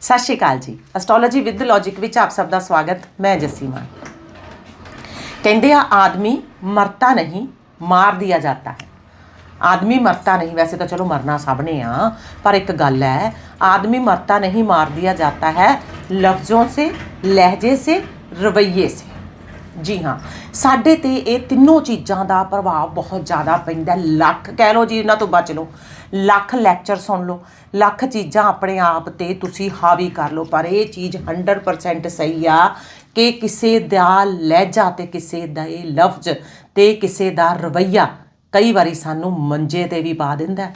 ਸਤਿ ਸ਼੍ਰੀ ਅਕਾਲ ਜੀ astrology with logic ਵਿੱਚ ਆਪ ਸਭ ਦਾ ਸਵਾਗਤ ਮੈਂ ਜੱਸੀ ਮਾਨ ਕਹਿੰਦੇ ਆ ਆਦਮੀ ਮਰਤਾ ਨਹੀਂ ਮਾਰ ਦਿਆ ਜਾਂਦਾ ਹੈ ਆਦਮੀ ਮਰਤਾ नहीं वैसे तो चलो मरना सब ने आ पर एक गल है आदमी मरता नहीं मार दिया जाता है लफ्ज़ों से लहजे से रवैये से ਜੀ ਹਾਂ, ਸਾਡੇ ਤੇ ਇਹ ਤਿੰਨੋਂ ਚੀਜ਼ਾਂ ਦਾ ਪ੍ਰਭਾਵ ਬਹੁਤ ਜ਼ਿਆਦਾ ਪੈਂਦਾ ਲੱਖ, ਕਹਿ ਲਓ ਜੀ ਇਹਨਾਂ ਤੋਂ ਬਚ ਲਓ। ਲੱਖ ਲੈਕਚਰ ਸੁਣ ਲਓ। ਲੱਖ ਚੀਜ਼ਾਂ ਆਪਣੇ ਆਪ ਤੇ ਤੁਸੀਂ ਹਾਵੀ ਕਰ ਲਓ। ਪਰ ਇਹ ਚੀਜ਼ 100% ਸਹੀ ਆ ਕਿ ਕਿਸੇ ਦਾ ਲਹਿਜਾ ਤੇ ਕਿਸੇ ਦਾ ਇਹ ਲਫ਼ਜ਼ ਤੇ ਕਿਸੇ ਦਾ ਰਵਈਆ ਕਈ ਵਾਰੀ ਸਾਨੂੰ ਮੰਜੇ ਤੇ ਵੀ ਪਾ ਦਿੰਦਾ ਹੈ।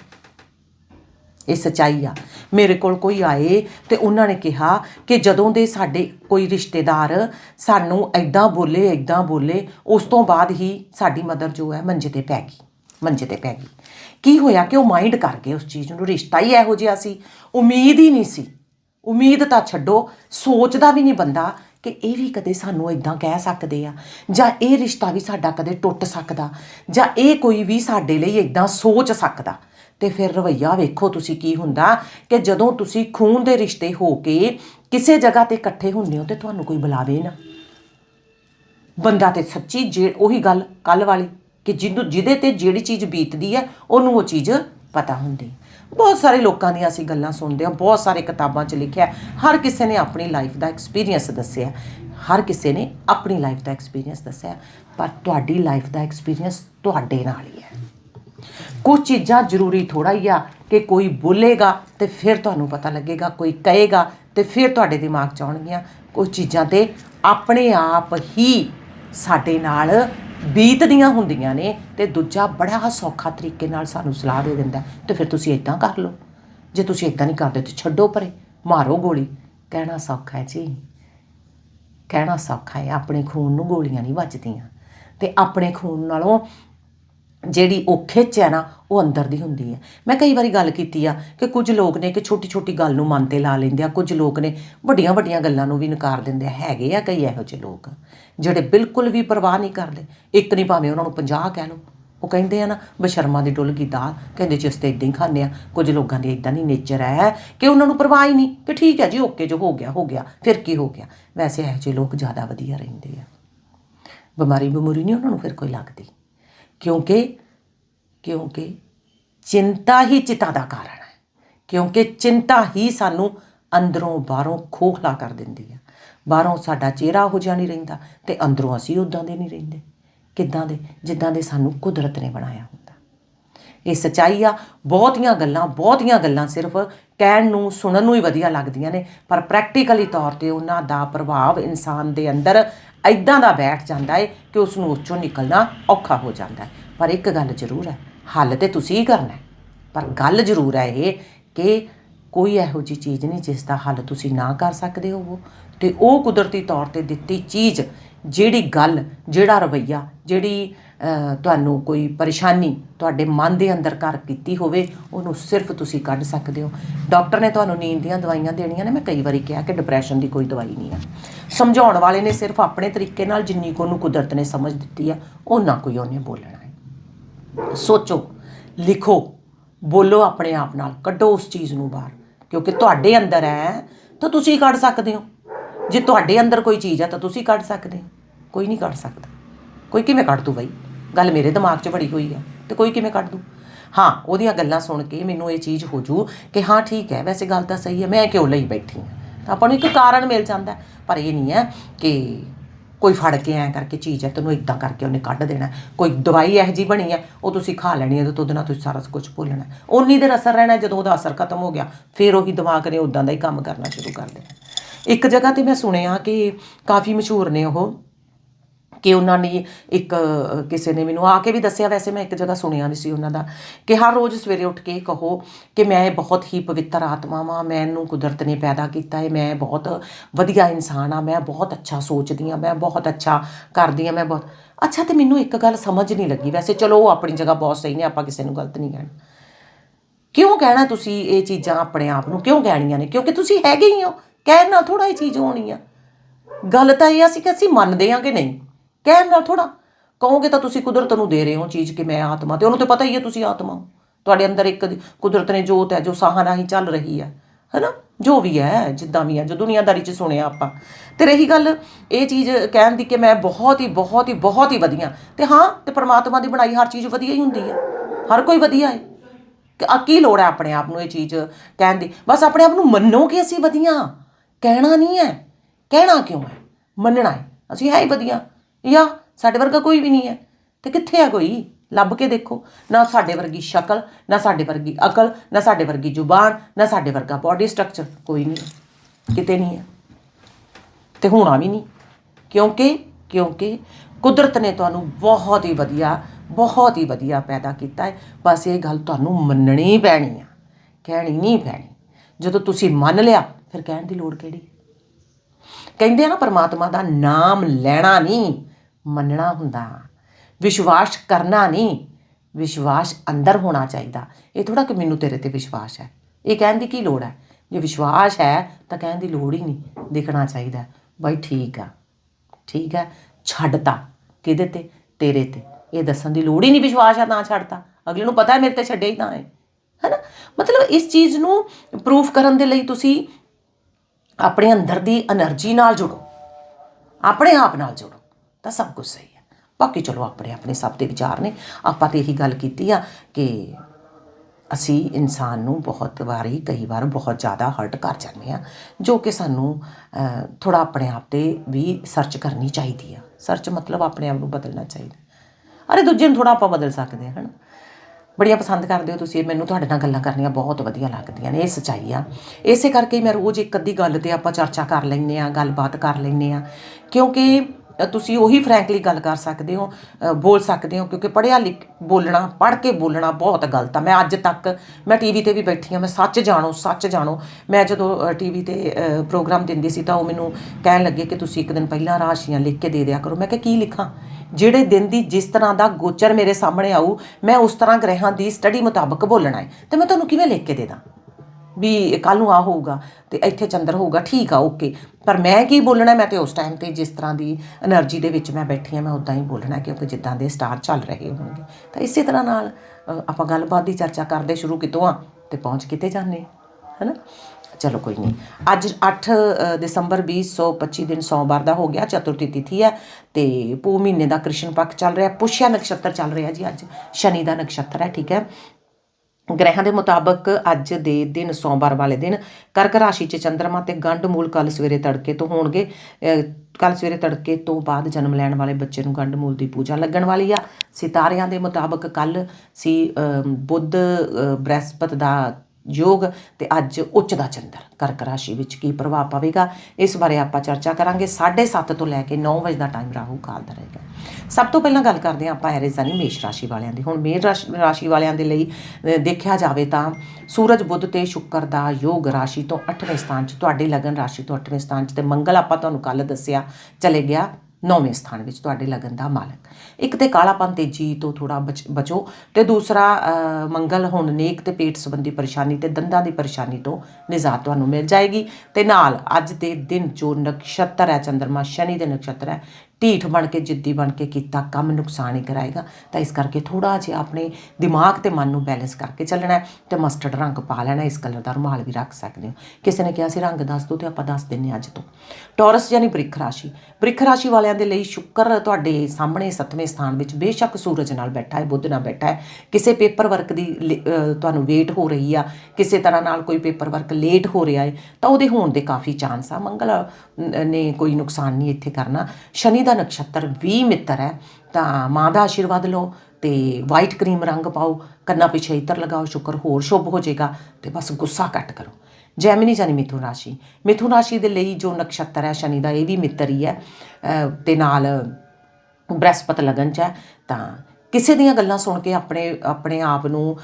ਇਹ ਸਚਾਈ ਆ। ਮੇਰੇ ਕੋਲ ਕੋਈ ਆਏ ਤੇ ਉਹਨਾਂ ਨੇ ਕਿਹਾ ਕਿ ਜਦੋਂ ਦੇ ਸਾਡੇ ਕੋਈ ਰਿਸ਼ਤੇਦਾਰ ਸਾਨੂੰ ਐਦਾਂ ਬੋਲੇ ਐਦਾਂ ਬੋਲੇ, ਉਸ ਤੋਂ ਬਾਅਦ ਹੀ ਸਾਡੀ ਮਦਰ ਜੋ ਹੈ ਮੰਜੇ ਤੇ ਪੈ ਗਈ, ਮੰਜੇ ਤੇ ਪੈ ਗਈ। ਕੀ ਹੋਇਆ ਕਿ ਉਹ ਮਾਈਂਡ ਕਰ ਗਏ ਉਸ ਚੀਜ਼ ਨੂੰ, ਰਿਸ਼ਤਾ ਹੀ ਇਹੋ ਜਿਹਾ ਸੀ। ਉਮੀਦ ਹੀ ਨਹੀਂ ਸੀ। ਉਮੀਦ ਤਾਂ ਛੱਡੋ, ਸੋਚਦਾ ਵੀ ਨਹੀਂ ਬੰਦਾ ਕਿ ਇਹ ਵੀ ਕਦੇ ਸਾਨੂੰ ਇਦਾਂ ਕਹਿ ਸਕਦੇ ਆ, ਜਾਂ ਇਹ ਰਿਸ਼ਤਾ ਵੀ ਸਾਡਾ ਕਦੇ ਟੁੱਟ ਸਕਦਾ, ਜਾਂ ਇਹ ਕੋਈ ਵੀ ਸਾਡੇ ਲਈ ਇਦਾਂ ਸੋਚ ਸਕਦਾ। ਤੇ ਫਿਰ ਰਵਈਆ ਵੇਖੋ ਤੁਸੀਂ ਕੀ ਹੁੰਦਾ ਕਿ ਜਦੋਂ ਤੁਸੀਂ ਖੂਨ ਦੇ ਰਿਸ਼ਤੇ ਹੋ ਕੇ ਕਿਸੇ ਜਗ੍ਹਾ ਤੇ ਇਕੱਠੇ ਹੁੰਦੇ ਹੋ ਤੇ ਤੁਹਾਨੂੰ ਕੋਈ ਬੁਲਾਵੇ ਨਾ। ਬੰਦਾ ਤੇ ਸੱਚੀ ਜੇ ਉਹੀ ਗੱਲ ਕੱਲ ਵਾਲੀ ਕਿ ਜਿਹਨੂੰ ਜਿਹਦੇ ਤੇ ਜਿਹੜੀ ਚੀਜ਼ ਬੀਤਦੀ ਹੈ, ਉਹਨੂੰ ਉਹ ਚੀਜ਼ ਪਤਾ ਹੁੰਦੀ। ਬਹੁਤ ਸਾਰੇ ਲੋਕਾਂ ਦੀਆਂ ਅਸੀਂ ਗੱਲਾਂ ਸੁਣਦੇ ਹਾਂ, ਬਹੁਤ ਸਾਰੇ ਕਿਤਾਬਾਂ 'ਚ ਲਿਖਿਆ ਹਰ ਕਿਸੇ ਨੇ ਆਪਣੀ ਲਾਈਫ ਦਾ ਐਕਸਪੀਰੀਅੰਸ ਦੱਸਿਆ ਹਰ ਕਿਸੇ ਨੇ ਆਪਣੀ ਲਾਈਫ ਦਾ ਐਕਸਪੀਰੀਅੰਸ ਦੱਸਿਆ ਪਰ ਤੁਹਾਡੀ ਲਾਈਫ ਦਾ ਐਕਸਪੀਰੀਅੰਸ ਤੁਹਾਡੇ ਨਾਲ ਹੀ ਹੈ। ਕੁਝ ਚੀਜ਼ਾਂ ਜ਼ਰੂਰੀ ਥੋੜਾ ਹੀ ਆ ਕਿ ਕੋਈ ਬੋਲੇਗਾ ਤੇ ਫਿਰ ਤੁਹਾਨੂੰ ਪਤਾ ਲੱਗੇਗਾ ਕੋਈ ਕਹੇਗਾ ਤੇ ਫਿਰ ਤੁਹਾਡੇ ਦਿਮਾਗ 'ਚ ਆਉਣਗੀਆਂ। ਕੁਝ ਚੀਜ਼ਾਂ ਤੇ ਆਪਣੇ ਆਪ ਹੀ ਸਾਡੇ ਨਾਲ ਬੀਤਦੀਆਂ ਹੁੰਦੀਆਂ ਨੇ ਤੇ ਦੂਜਾ ਬੜਾ ਸੌਖਾ ਤਰੀਕੇ ਨਾਲ ਸਾਨੂੰ ਸਲਾਹ ਦੇ ਦਿੰਦਾ ਹੈ, ਤੇ ਫਿਰ ਤੁਸੀਂ ਇਦਾਂ ਕਰ ਲਓ। ਜੇ ਤੁਸੀਂ ਇਦਾਂ ਨਹੀਂ ਕਰਦੇ ਤੇ ਛੱਡੋ ਪਰੇ ਮਾਰੋ ਗੋਲੀ। ਕਹਿਣਾ ਸੌਖਾ ਹੈ ਜੀ। ਕਹਿਣਾ ਸੌਖਾ ਹੈ ਆਪਣੇ ਖੂਨ ਨੂੰ ਗੋਲੀਆਂ ਨਹੀਂ ਵੱਜਦੀਆਂ। ਤੇ ਆਪਣੇ ਖੂਨ ਨਾਲੋਂ ਜਿਹੜੀ ਉਹ ਖਿੱਚ ਹੈ ਨਾ, ਉਹ ਅੰਦਰ ਦੀ ਹੁੰਦੀ ਹੈ। ਮੈਂ ਕਈ ਵਾਰੀ ਗੱਲ ਕੀਤੀ ਆ ਕਿ ਕੁਝ ਲੋਕ ਨੇ ਕਿ ਛੋਟੀ ਛੋਟੀ ਗੱਲ ਨੂੰ ਮਨ ਤੇ ਲਾ ਲੈਂਦੇ ਆ, ਕੁਝ ਲੋਕ ਨੇ ਵੱਡੀਆਂ ਵੱਡੀਆਂ ਗੱਲਾਂ ਨੂੰ ਵੀ ਨਕਾਰ ਦਿੰਦੇ ਆ। ਹੈਗੇ ਆ ਕਈ ਇਹੋ ਜਿਹੇ ਲੋਕ, ਜਿਹੜੇ ਬਿਲਕੁਲ ਵੀ ਪਰਵਾਹ ਨਹੀਂ ਕਰਦੇ। ਇੱਕ ਨਹੀਂ ਭਾਵੇਂ ਉਹਨਾਂ ਨੂੰ 50 ਕਹਿ ਲਓ। ਉਹ ਕਹਿੰਦੇ ਆ ਨਾ, ਬਸ਼ਰਮਾ ਦੀ ਡੁੱਲ ਗਈ ਦਾਲ, ਕਹਿੰਦੇ ਜਿਸ ਤੇ ਇਦਾਂ ਹੀ ਖਾਂਦੇ ਆ। ਕੁਝ ਲੋਕਾਂ ਦੀ ਇਦਾਂ ਦੀ ਨੇਚਰ ਹੈ ਕਿ ਉਹਨਾਂ ਨੂੰ ਪਰਵਾਹ ਹੀ ਨਹੀਂ ਕਿ ਠੀਕ ਹੈ ਜੀ, ਓਕੇ ਜੋ ਹੋ ਗਿਆ ਹੋ ਗਿਆ, ਫਿਰ ਕੀ ਹੋ ਗਿਆ। ਵੈਸੇ ਇਹੋ ਜਿਹੇ ਲੋਕ ਜ਼ਿਆਦਾ ਵਧੀਆ ਰਹਿੰਦੇ ਆ। ਬਿਮਾਰੀ ਬਿਮੂਰੀ ਨਹੀਂ ਉਹਨਾਂ ਨੂੰ ਫਿਰ ਕੋਈ ਲੱਗਦੀ। ਕਿਉਂਕਿ ਕਿਉਂਕਿ ਚਿੰਤਾ ਹੀ ਚਿਤਾ ਦਾ ਕਾਰਨ ਹੈ। ਕਿਉਂਕਿ ਚਿੰਤਾ ਹੀ ਸਾਨੂੰ ਅੰਦਰੋਂ ਬਾਹਰੋਂ ਖੋਖਲਾ ਕਰ ਦਿੰਦੀ ਹੈ। ਬਾਹਰੋਂ ਸਾਡਾ ਚਿਹਰਾ ਹੋ ਜਾ ਨਹੀਂ ਰਹਿੰਦਾ ਤੇ ਅੰਦਰੋਂ ਅਸੀਂ ਉਦਾਂ ਦੇ ਨਹੀਂ ਰਹਿੰਦੇ। ਕਿੱਦਾਂ ਦੇ? ਜਿੱਦਾਂ ਦੇ ਸਾਨੂੰ ਕੁਦਰਤ ਨੇ ਬਣਾਇਆ ਹੁੰਦਾ ਇਹ ਸਚਾਈ ਆ। ਬਹੁਤੀਆਂ ਗੱਲਾਂ ਬਹੁਤੀਆਂ ਗੱਲਾਂ ਸਿਰਫ ਕਹਿਣ ਨੂੰ, ਸੁਣਨ ਨੂੰ ਹੀ ਵਧੀਆ ਲੱਗਦੀਆਂ ਨੇ। ਪਰ ਪ੍ਰੈਕਟੀਕਲੀ ਤੌਰ ਤੇ ਉਹਨਾਂ ਦਾ ਪ੍ਰਭਾਵ ਇਨਸਾਨ ਦੇ ਅੰਦਰ ਐਦਾਂ ਦਾ ਬੈਠ ਜਾਂਦਾ ਹੈ ਕਿ ਉਸ ਨੂੰ ਉੱਚੋਂ ਨਿਕਲਣਾ ਔਖਾ ਹੋ ਜਾਂਦਾ ਹੈ ਪਰ ਇੱਕ ਗੱਲ ਜ਼ਰੂਰ ਹੈ, ਹੱਲ ਤੇ ਤੁਸੀਂ ਹੀ ਕਰਨਾ ਪਰ ਗੱਲ ਜ਼ਰੂਰ ਹੈ ਇਹ ਕਿ ਕੋਈ ਇਹੋ ਜੀ ਚੀਜ਼ ਨਹੀਂ ਜਿਸ ਦਾ ਹੱਲ ਤੁਸੀਂ ਨਾ ਕਰ ਸਕਦੇ ਹੋਵੋ। ਤੇ ਉਹ ਕੁਦਰਤੀ ਤੌਰ ਤੇ ਦਿੱਤੀ ਚੀਜ਼ ਜਿਹੜੀ ਗੱਲ, ਜਿਹੜਾ ਰਵੱਈਆ, ਜਿਹੜੀ ਤੁਹਾਨੂੰ ਕੋਈ ਪਰੇਸ਼ਾਨੀ ਤੁਹਾਡੇ ਮਨ ਦੇ ਅੰਦਰ ਘਰ ਕੀਤੀ ਹੋਵੇ, ਉਹਨੂੰ ਸਿਰਫ ਤੁਸੀਂ ਕੱਢ ਸਕਦੇ ਹੋ। ਡਾਕਟਰ ਨੇ ਤੁਹਾਨੂੰ ਨੀਂਦ ਦੀਆਂ ਦਵਾਈਆਂ ਦੇਣੀਆਂ ਨੇ, ਮੈਂ ਕਈ ਵਾਰੀ ਕਿਹਾ ਕਿ ਡਿਪਰੈਸ਼ਨ ਦੀ ਕੋਈ ਦਵਾਈ ਨਹੀਂ ਹੈ ਸਮਝਾਉਣ ਵਾਲੇ ਨੇ ਸਿਰਫ ਆਪਣੇ ਤਰੀਕੇ ਨਾਲ ਜਿੰਨੀ ਕੋ ਨੂੰ ਕੁਦਰਤ ਨੇ ਸਮਝ ਦਿੱਤੀ ਆ ਉਹਨਾਂ ਕੋਈ ਉਹਨੇ ਬੋਲਣਾ ਹੈ। ਸੋਚੋ, ਲਿਖੋ, ਬੋਲੋ ਆਪਣੇ ਆਪ ਨਾਲ, ਕੱਢੋ ਉਸ ਚੀਜ਼ ਨੂੰ ਬਾਹਰ। ਕਿਉਂਕਿ ਤੁਹਾਡੇ ਅੰਦਰ ਹੈ, ਤਾਂ ਤੁਸੀਂ ਕੱਢ ਸਕਦੇ ਹੋ। ਜੇ ਤੁਹਾਡੇ ਅੰਦਰ ਕੋਈ ਚੀਜ਼ ਹੈ, ਤਾਂ ਤੁਸੀਂ ਕੱਢ ਸਕਦੇ ਹੋ। ਕੋਈ ਨਹੀਂ ਕੱਢ ਸਕਦਾ। ਕੋਈ ਕਿਵੇਂ ਕੱਢ ਦੂ ਬਾਈ? ਗੱਲ ਮੇਰੇ ਦਿਮਾਗ 'ਚ ਬੜੀ ਹੋਈ ਹੈ ਤੇ ਕੋਈ ਕਿਵੇਂ ਕੱਢ ਦੂ? ਹਾਂ, ਉਹਦੀਆਂ ਗੱਲਾਂ ਸੁਣ ਕੇ ਮੈਨੂੰ ਇਹ ਚੀਜ਼ ਹੋ ਜੂ ਕਿ ਹਾਂ, ਠੀਕ ਹੈ, ਵੈਸੇ ਗੱਲ ਤਾਂ ਸਹੀ ਹੈ, ਮੈਂ ਕਿਉਂ ਲਈ ਬੈਠੀ ਹਾਂ? ਤਾਂ ਆਪਾਂ ਨੂੰ ਇੱਕ ਕਾਰਨ ਮਿਲ ਜਾਂਦਾ ਪਰ ਇਹ ਨਹੀਂ ਹੈ ਕਿ ਕੋਈ ਫੜ ਕੇ ਐਂ ਕਰਕੇ ਚੀਜ਼ ਹੈ, ਤੈਨੂੰ ਇਦਾਂ ਕਰਕੇ ਉਹਨੇ ਕੱਢ ਦੇਣਾ ਕੋਈ ਦਵਾਈ ਇਹੋ ਜੀ ਬਣੀ ਹੈ, ਉਹ ਤੁਸੀਂ ਖਾ ਲੈਣੀ ਹੈ ਤੇ ਉਹਦੇ ਨਾਲ ਤੁਸੀਂ ਸਾਰਾ ਕੁਝ ਭੁੱਲਣਾ ਉਨੀ ਦੇਰ ਅਸਰ ਰਹਿਣਾ ਜਦੋਂ ਉਹਦਾ ਅਸਰ ਖਤਮ ਹੋ ਗਿਆ, ਫਿਰ ਉਹੀ ਦਿਮਾਗ ਨੇ ਉਦਾਂ ਦਾ ਹੀ ਕੰਮ ਕਰਨਾ ਸ਼ੁਰੂ ਕਰ ਦੇਣਾ ਇੱਕ ਜਗ੍ਹਾ ਤੇ ਮੈਂ ਸੁਣਿਆ ਕਿ ਕਾਫੀ ਮਸ਼ਹੂਰ ਨੇ ਉਹ ਕਿ ਉਹਨਾਂ ਨੇ ਇੱਕ ਕਿਸੇ ਨੇ ਮੈਨੂੰ ਆ ਕੇ ਵੀ ਦੱਸਿਆ, ਵੈਸੇ ਮੈਂ ਇੱਕ ਜਗ੍ਹਾ ਸੁਣਿਆ ਵੀ ਸੀ ਉਹਨਾਂ ਦਾ, ਕਿ ਹਰ ਰੋਜ਼ ਸਵੇਰੇ ਉੱਠ ਕੇ ਕਹੋ ਕਿ ਮੈਂ ਬਹੁਤ ਹੀ ਪਵਿੱਤਰ ਆਤਮਾ ਵਾਂ, ਮੈਨੂੰ ਕੁਦਰਤ ਨੇ ਪੈਦਾ ਕੀਤਾ ਹੈ ਮੈਂ ਬਹੁਤ ਵਧੀਆ ਇਨਸਾਨ ਆ, ਮੈਂ ਬਹੁਤ ਅੱਛਾ ਸੋਚਦੀ ਆ, ਮੈਂ ਬਹੁਤ ਅੱਛਾ ਕਰਦੀ ਆ, ਮੈਂ ਬਹੁਤ, ਅੱਛਾ ਤੇ ਮੈਨੂੰ ਇੱਕ ਗੱਲ ਸਮਝ ਨਹੀਂ ਲੱਗੀ, ਵੈਸੇ ਚਲੋ ਉਹ ਆਪਣੀ ਜਗ੍ਹਾ ਬਹੁਤ ਸਹੀ ਨੇ, ਆਪਾਂ ਕਿਸੇ ਨੂੰ ਗਲਤ ਨਹੀਂ ਕਹਿਣਾ। ਕਿਉਂ ਕਹਿਣਾ ਤੁਸੀਂ ਇਹ ਚੀਜ਼ਾਂ ਆਪਣੇ ਆਪ ਨੂੰ, ਕਿਉਂ ਕਹਿਣੀਆਂ ਨੇ? ਕਿਉਂਕਿ ਤੁਸੀਂ ਹੈਗੇ ਹੀ ਹੋ ਕਹਿਣ ਨਾਲ ਥੋੜਾ ਇਹ ਚੀਜ਼ ਹੋਣੀ ਆ। ਗੱਲ ਤਾਂ ਇਹ ਆ ਸੀ ਕਿ ਅਸੀਂ ਮੰਨਦੇ ਹਾਂ ਕਿ ਨਹੀਂ। ਕਹਿਣ ਨਾਲ ਥੋੜਾ ਕਹੋਗੇ ਤਾਂ ਤੁਸੀਂ ਕੁਦਰਤ ਨੂੰ ਦੇ ਰਹੇ ਹੋ ਚੀਜ਼ ਕਿ ਮੈਂ ਆਤਮਾ ਤੇ। ਉਹਨੂੰ ਤੇ ਪਤਾ ਹੀ ਹੈ ਤੁਸੀਂ ਆਤਮਾ ਹੋ। ਤੁਹਾਡੇ ਅੰਦਰ ਇੱਕ ਕੁਦਰਤ ਨੇ ਜੋਤ ਹੈ, ਜੋ ਸਾਹਾਂ ਹੀ ਚੱਲ ਰਹੀ ਹੈ। ਹਨਾ? ਜੋ ਵੀ ਹੈ, ਜਿੱਦਾਂ ਵੀ ਹੈ, ਜੋ ਦੁਨੀਆਦਾਰੀ 'ਚ ਸੁਣਿਆ ਆਪਾਂ। ਤੇ ਰਹੀ ਗੱਲ ਇਹ ਚੀਜ਼ ਕਹਿਣ ਦੀ ਕਿ ਮੈਂ ਬਹੁਤ ਹੀ ਬਹੁਤ ਹੀ ਬਹੁਤ ਹੀ ਵਧੀਆ। ਤੇ ਹਾਂ, ਤੇ ਪ੍ਰਮਾਤਮਾ ਦੀ ਬਣਾਈ ਹਰ ਚੀਜ਼ ਵਧੀਆ ਹੀ ਹੁੰਦੀ ਹੈ। ਹਰ ਕੋਈ ਵਧੀਆ ਹੈ। ਕਿ ਆ ਕੀ ਲੋੜ ਹੈ ਆਪਣੇ ਆਪ ਨੂੰ ਇਹ ਚੀਜ਼ ਕਹਿਣ ਦੀ? ਬਸ ਆਪਣੇ ਆਪ ਨੂੰ ਮੰਨੋ ਕਿ ਅਸੀਂ ਵਧੀਆ। ਕਹਿਣਾ ਨਹੀਂ ਹੈ। ਕਹਿਣਾ ਕਿਉਂ ਹੈ? ਮੰਨਣਾ ਹੈ। ਅਸੀਂ ਹੈ ਹੀ ਵਧੀਆ। ਜਾਂ ਸਾਡੇ ਵਰਗਾ ਕੋਈ ਵੀ ਨਹੀਂ ਹੈ। ਤੇ ਕਿੱਥੇ ਆ ਕੋਈ? ਲੱਭ ਕੇ ਦੇਖੋ। ਨਾ ਸਾਡੇ ਵਰਗੀ ਸ਼ਕਲ, ਨਾ ਸਾਡੇ ਵਰਗੀ ਅਕਲ, ਨਾ ਸਾਡੇ ਵਰਗੀ ਜ਼ੁਬਾਨ, ਨਾ ਸਾਡੇ ਵਰਗਾ ਬਾਡੀ ਸਟਰਕਚਰ ਕੋਈ ਨਹੀਂ ਹੈ। ਕਿਤੇ ਨਹੀਂ ਹੈ। ਤੇ ਹੋਣਾ ਵੀ ਨਹੀਂ। ਕਿਉਂਕਿ ਕਿਉਂਕਿ ਕੁਦਰਤ ਨੇ ਤੁਹਾਨੂੰ ਬਹੁਤ ਹੀ ਵਧੀਆ, ਬਹੁਤ ਹੀ ਵਧੀਆ ਪੈਦਾ ਕੀਤਾ ਹੈ। ਬਸ ਇਹ ਗੱਲ ਤੁਹਾਨੂੰ ਮੰਨਣੀ ਪੈਣੀ ਆ। ਕਹਿਣੀ ਨਹੀਂ ਪੈਣੀ। ਜਦੋਂ ਤੁਸੀਂ ਮੰਨ ਲਿਆ, ਫਿਰ ਕਹਿਣ ਦੀ ਲੋੜ ਕਿਹੜੀ? ਕਹਿੰਦੇ ਆ ਨਾ, ਪਰਮਾਤਮਾ ਦਾ ਨਾਮ ਲੈਣਾ ਨਹੀਂ। ਮੰਨਣਾ ਹੁੰਦਾ। ਵਿਸ਼ਵਾਸ ਕਰਨਾ ਨਹੀਂ, ਵਿਸ਼ਵਾਸ ਅੰਦਰ ਹੋਣਾ ਚਾਹੀਦਾ। ਇਹ ਥੋੜਾ ਕਿ ਮੈਨੂੰ ਤੇਰੇ ਤੇ ਵਿਸ਼ਵਾਸ ਹੈ। ਇਹ ਕਹਿਣ ਦੀ ਕੀ ਲੋੜ ਹੈ? ਜੇ ਵਿਸ਼ਵਾਸ ਹੈ, ਤਾਂ ਕਹਿਣ ਦੀ ਲੋੜ ਹੀ ਨਹੀਂ। ਦੇਖਣਾ ਚਾਹੀਦਾ ਬਾਈ ਠੀਕ ਆ। ਠੀਕ ਹੈ? ਛੱਡਤਾ। ਕਿਹਦੇ ਤੇ? ਤੇਰੇ ਤੇ। ਇਹ ਦੱਸਣ ਦੀ ਲੋੜ ਹੀ ਨਹੀਂ ਵਿਸ਼ਵਾਸ ਆ ਤਾਂ ਛੱਡਤਾ। ਅਗਲੇ ਨੂੰ ਪਤਾ ਹੈ ਮੇਰੇ ਤੇ ਛੱਡਿਆ ਹੀ ਤਾਂ ਹੈ ਹੈਨਾ? ਮਤਲਬ ਇਸ ਚੀਜ਼ ਨੂੰ ਪ੍ਰੂਫ ਕਰਨ ਦੇ ਲਈ ਤੁਸੀਂ ਆਪਣੇ ਅੰਦਰ ਦੀ એનર્ਜੀ ਨਾਲ ਜੁੜੋ। ਆਪਣੇ ਆਪ ਨਾਲ ਜੁੜੋ। ਤਾਂ ਸਭ ਕੁਝ ਸਹੀ ਹੈ। ਬਾਕੀ ਚਲੋ ਆਪਣੇ ਆਪਣੇ ਸਭ ਦੇ ਵਿਚਾਰ ਨੇ। ਆਪਾਂ ਤੇ ਇਹੀ ਗੱਲ ਕੀਤੀ ਆ ਕਿ ਅਸੀਂ ਇਨਸਾਨ ਨੂੰ ਬਹੁਤ ਵਾਰੀ, ਕਈ ਵਾਰ ਬਹੁਤ ਜ਼ਿਆਦਾ ਹਰਟ ਕਰ ਜਾਂਦੇ ਆ, ਜੋ ਕਿ ਸਾਨੂੰ ਥੋੜਾ ਆਪਣੇ ਆਪ ਤੇ ਵੀ ਸਰਚ ਕਰਨੀ ਚਾਹੀਦੀ ਆ। ਸਰਚ ਮਤਲਬ ਆਪਣੇ ਆਪ ਨੂੰ ਬਦਲਣਾ ਚਾਹੀਦਾ। ਅਰੇ ਦੂਜੇ ਨੂੰ ਥੋੜਾ ਆਪਾਂ ਬਦਲ ਸਕਦੇ ਹਾਂ ਹਨਾ? ਬੜੀਆਂ ਪਸੰਦ ਕਰਦੇ ਹੋ ਤੁਸੀਂ, ਮੈਨੂੰ ਤੁਹਾਡੇ ਨਾਲ ਗੱਲਾਂ ਕਰਨੀਆਂ ਬਹੁਤ ਵਧੀਆ ਲੱਗਦੀਆਂ ਨੇ, ਇਹ ਸੱਚਾਈ ਆ। ਇਸੇ ਕਰਕੇ ਮੈਂ ਰੋਜ਼ ਇੱਕ ਅੱਧੀ ਗੱਲ ਤੇ ਆਪਾਂ ਚਰਚਾ ਕਰ ਲੈਂਦੇ ਆ, ਗੱਲਬਾਤ ਕਰ ਲੈਂਦੇ ਆ, ਕਿਉਂਕਿ ਤੁਸੀਂ ਉਹੀ ਫਰੈਂਕਲੀ ਗੱਲ ਕਰ ਸਕਦੇ ਹੋ ਬੋਲ ਸਕਦੇ ਹੋ, ਕਿਉਂਕਿ ਪੜ੍ਹਿਆ ਲਿਖ, ਬੋਲਣਾ, ਪੜ੍ਹ ਕੇ ਬੋਲਣਾ ਬਹੁਤ ਗਲਤ ਆ। ਮੈਂ ਅੱਜ ਤੱਕ, ਮੈਂ ਟੀਵੀ ਤੇ ਵੀ ਬੈਠੀ ਆ ਮੈਂ ਸੱਚ ਜਾਣੋ ਸੱਚ ਜਾਣੋ। ਮੈਂ ਜਦੋਂ ਟੀਵੀ ਤੇ ਪ੍ਰੋਗਰਾਮ ਦਿੰਦੀ ਸੀ ਤਾਂ ਉਹ ਮੈਨੂੰ ਕਹਿਣ ਲੱਗੇ ਕਿ ਤੁਸੀਂ ਇੱਕ ਦਿਨ ਪਹਿਲਾਂ ਰਾਸ਼ੀਆਂ ਲਿਖ ਕੇ ਦੇ ਦਿਆ ਕਰੋ। ਮੈਂ ਕਿਹਾ, ਕੀ ਲਿਖਾਂ? ਜਿਹੜੇ ਦਿਨ ਦੀ ਜਿਸ ਤਰ੍ਹਾਂ ਦਾ ਗੋਚਰ ਮੇਰੇ ਸਾਹਮਣੇ ਆਊ, ਮੈਂ ਉਸ ਤਰ੍ਹਾਂ ਗ੍ਰਹਿਾਂ ਦੀ ਸਟੱਡੀ ਮੁਤਾਬਕ ਬੋਲਣਾ ਹੈ। ਤੇ ਮੈਂ ਤੁਹਾਨੂੰ ਕਿਵੇਂ ਲਿਖ ਕੇ ਦੇ ਦਾਂ? ਵੀ ਕੱਲ ਨੂੰ ਆ ਹੋਊਗਾ ਤੇ ਇੱਥੇ ਚੰਦਰ ਹੋਊਗਾ, ਠੀਕ ਆ ਓਕੇ ਪਰ ਮੈਂ ਕੀ ਬੋਲਣਾ, ਮੈਂ ਤੇ ਉਸ ਟਾਈਮ ਤੇ ਜਿਸ ਤਰ੍ਹਾਂ ਦੀ એનર્ਜੀ ਦੇ ਵਿੱਚ ਮੈਂ ਬੈਠੀ ਆ ਮੈਂ ਉਦਾਂ ਹੀ ਬੋਲਣਾ ਕਿਉਂਕਿ ਜਿੱਦਾਂ ਦੇ ਸਟਾਰ ਚੱਲ ਰਹੇ ਹੋਣਗੇ। ਤਾਂ ਇਸੇ ਤਰ੍ਹਾਂ ਨਾਲ ਆਪਾਂ ਗੱਲਬਾਤ ਦੀ ਚਰਚਾ ਕਰਦੇ ਸ਼ੁਰੂ ਕਿਤੋਂ ਆ ਤੇ ਪਹੁੰਚ ਕਿਤੇ ਜਾਂਦੇ ਹੈਨਾ? ਚਲੋ ਕੋਈ ਨਹੀਂ। ਅੱਜ 8 ਦਸੰਬਰ 2025 ਦਿਨ ਸੋਮਵਾਰ ਦਾ ਹੋ ਗਿਆ, ਚਤੁਰਥੀ ਤਿਥੀ ਹੈ ਤੇ ਪੂ ਮਹੀਨੇ ਦਾ ਕ੍ਰਿਸ਼ਨ ਪੱਖ ਚੱਲ ਰਿਹਾ, ਪੁਸ਼ਿਆ ਨਕਸ਼ਤਰ ਚੱਲ ਰਿਹਾ ਜੀ ਅੱਜ, ਸ਼ਨੀ ਦਾ ਨਕਸ਼ਤਰ ਹੈ, ਠੀਕ ਹੈ। ਗ੍ਰਹਿਆਂ ਦੇ ਮੁਤਾਬਕ ਅੱਜ ਦੇ ਦਿਨ, ਸੋਮਵਾਰ ਵਾਲੇ ਦਿਨ, ਕਰਕ ਰਾਸ਼ੀ 'ਚ ਚੰ드ਰਮਾ ਤੇ ਗੰਡ ਮੂਲ ਕੱਲ ਸਵੇਰੇ ਤੜਕੇ ਤੋਂ ਹੋਣਗੇ। ਕੱਲ ਸਵੇਰੇ ਤੜਕੇ ਤੋਂ ਬਾਅਦ ਜਨਮ ਲੈਣ ਵਾਲੇ ਬੱਚੇ ਨੂੰ ਗੰਡ ਮੂਲ ਦੀ ਪੂਜਾ ਲੱਗਣ ਵਾਲੀ ਆ। ਸਿਤਾਰਿਆਂ ਦੇ ਮੁਤਾਬਕ ਕੱਲ ਸੀ ਬੁੱਧ ਬ੍ਰਹਿਸਪਤ ਦਾ ਯੋਗ ਤੇ ਅੱਜ ਉੱਚ ਦਾ ਚੰਦਰ। ਕਰਕ ਰਾਸ਼ੀ ਵਿੱਚ ਕੀ ਪ੍ਰਭਾਵ ਪਵੇਗਾ? ਇਸ ਬਾਰੇ ਆਪਾਂ ਚਰਚਾ ਕਰਾਂਗੇ। 7:30 ਤੋਂ ਲੈ ਕੇ 9 ਵਜੇ ਦਾ ਟਾਈਮ ਰਾਹੂ ਕਾਲ ਦਾ ਰਹੇਗਾ। ਸਭ ਤੋਂ ਪਹਿਲਾਂ ਗੱਲ ਕਰਦੇ ਹਾਂ ਆਪਾਂ ਐਰੀਜ਼ ਮੇਸ਼ ਰਾਸ਼ੀ ਵਾਲਿਆਂ ਦੀ। ਹੁਣ ਮੇਸ਼ ਰਾਸ਼ੀ- ਰਾਸ਼ੀ ਵਾਲਿਆਂ ਦੇ ਲਈ ਦੇਖਿਆ ਜਾਵੇ ਤਾਂ ਸੂਰਜ, ਬੁੱਧ ਤੇ ਸ਼ੁੱਕਰ ਦਾ ਯੋਗ ਰਾਸ਼ੀ ਤੋਂ 8ਵੇਂ ਸਥਾਨ 'ਚ, ਤੁਹਾਡੇ ਲਗਨ ਰਾਸ਼ੀ ਤੋਂ 8ਵੇਂ ਸਥਾਨ 'ਚ ਤੇ ਮੰਗਲ ਆਪਾਂ ਤੁਹਾਨੂੰ ਕੱਲ ਦੱਸਿਆ, ਚਲੇ ਗਿਆ ਨੌਵੇਂ ਸਥਾਨ ਵਿੱਚ ਤੁਹਾਡੇ ਲਗਨ ਦਾ ਮਾਲਕ। ਇੱਕ ਤੇ ਕਾਲਾਪਨ ਤੇਜੀ ਤੋਂ ਥੋੜਾ ਬਚੋ ਤੇ ਦੂਸਰਾ ਮੰਗਲ ਹੁਣ ਨੇਕ ਤੇ ਪੇਟ ਸੰਬੰਧੀ ਪਰੇਸ਼ਾਨੀ ਤੇ ਦੰਦਾਂ ਦੀ ਪਰੇਸ਼ਾਨੀ ਤੋਂ ਨਿਜਾਤ ਤੁਹਾਨੂੰ ਮਿਲ ਜਾਏਗੀ ਤੇ ਨਾਲ ਅੱਜ ਦੇ ਦਿਨ ਜੋ ਨਕਸ਼ਤਰ ਹੈ, ਚੰਦਰਮਾ ਸ਼ਨੀ ਦੇ ਨਕਸ਼ਤਰ ਹੈ ਢੀਠ ਬਣ ਕੇ, ਜਿੱਦੀ ਬਣ ਕੇ ਕੀਤਾ, ਕੰਮ ਨੁਕਸਾਨ ਹੀ ਕਰਾਏਗਾ। ਤਾਂ ਇਸ ਕਰਕੇ ਥੋੜਾ ਜਿਹਾ ਆਪਣੇ ਦਿਮਾਗ ਤੇ ਮਨ ਨੂੰ ਬੈਲੈਂਸ ਕਰਕੇ ਚੱਲਣਾ ਹੈ ਤੇ ਮਸਟਰਡ ਰੰਗ ਪਾ ਲੈਣਾ, ਇਸ ਕਲਰ ਦਾ ਰੁਮਾਲ ਵੀ ਰੱਖ ਸਕਦੇ ਹੋ। ਕਿਸੇ ਨੇ ਕਿਹਾ ਸੀ, ਰੰਗ ਦੱਸ ਦਿਓ ਤੇ ਆਪਾਂ ਦੱਸ ਦਿੰਨੇ ਹਾਂ ਅੱਜ ਤੋਂ। ਟੌਰਸ ਯਾਨੀ ਬ੍ਰਿਖ ਰਾਸ਼ੀ। ਬ੍ਰਿਖ ਰਾਸ਼ੀ ਵਾਲਿਆਂ ਦੇ ਲਈ ਸ਼ੁੱਕਰ ਤੁਹਾਡੇ ਸਾਹਮਣੇ 7ਵੇਂ ਸਥਾਨ ਵਿੱਚ ਬੇਸ਼ੱਕ ਸੂਰਜ ਨਾਲ ਬੈਠਾ ਹੈ, ਬੁੱਧ ਨਾਲ ਬੈਠਾ ਹੈ। ਕਿਸੇ ਪੇਪਰ ਵਰਕ ਦੀ ਲੇ- ਤੁਹਾਨੂੰ ਵੇਟ ਹੋ ਰਹੀ ਆ, ਕਿਸੇ ਤਰ੍ਹਾਂ ਨਾਲ ਕੋਈ ਪੇਪਰ ਵਰਕ ਲੇਟ ਹੋ ਰਿਹਾ ਹੈ, ਤਾਂ ਉਹਦੇ ਹੋਣ ਦੇ ਕਾਫੀ ਚਾਂਸ ਆ। ਮੰਗਲ ਨੇ ਕੋਈ ਨੁਕਸਾਨ ਨਹੀਂ ਇੱਥੇ ਕਰਨਾ। ਸ਼ਨੀ ਦਾ ਨਕਸ਼ਤਰ 20 ਮਿੱਤਰ ਹੈ ਤਾਂ ਮਾਂ ਦਾ ਆਸ਼ੀਰਵਾਦ ਲਓ ਤੇ ਵਾਈਟ ਕਰੀਮ ਰੰਗ ਪਾਓ ਕੰਨਾਂ ਪਿੱਛੇ ਇਤਰ ਲਗਾਓ ਸ਼ੁਕਰ ਹੋਰ ਸ਼ੁਭ ਹੋ ਜਾਏਗਾ ਤੇ ਬਸ ਗੁੱਸਾ ਘੱਟ ਕਰੋ। ਜੈਮਿਨੀ ਜਾਨੀ ਮਿਥੁਨ ਰਾਸ਼ੀ। ਮਿਥੁਨ ਰਾਸ਼ੀ ਦੇ ਲਈ ਜੋ ਨਕਸ਼ਤਰ ਹੈ ਸ਼ਨੀ ਦਾ ਇਹ ਵੀ ਮਿੱਤਰ ਹੀ ਹੈ ਅਹ, ਤੇ ਨਾਲ ਬ੍ਰਹਸਪਤ ਲਗਨ ਚ ਹੈ ਤਾਂ ਕਿਸੇ ਦੀਆਂ ਗੱਲਾਂ ਸੁਣ ਕੇ ਆਪਣੇ ਆਪਣੇ ਆਪ ਨੂੰ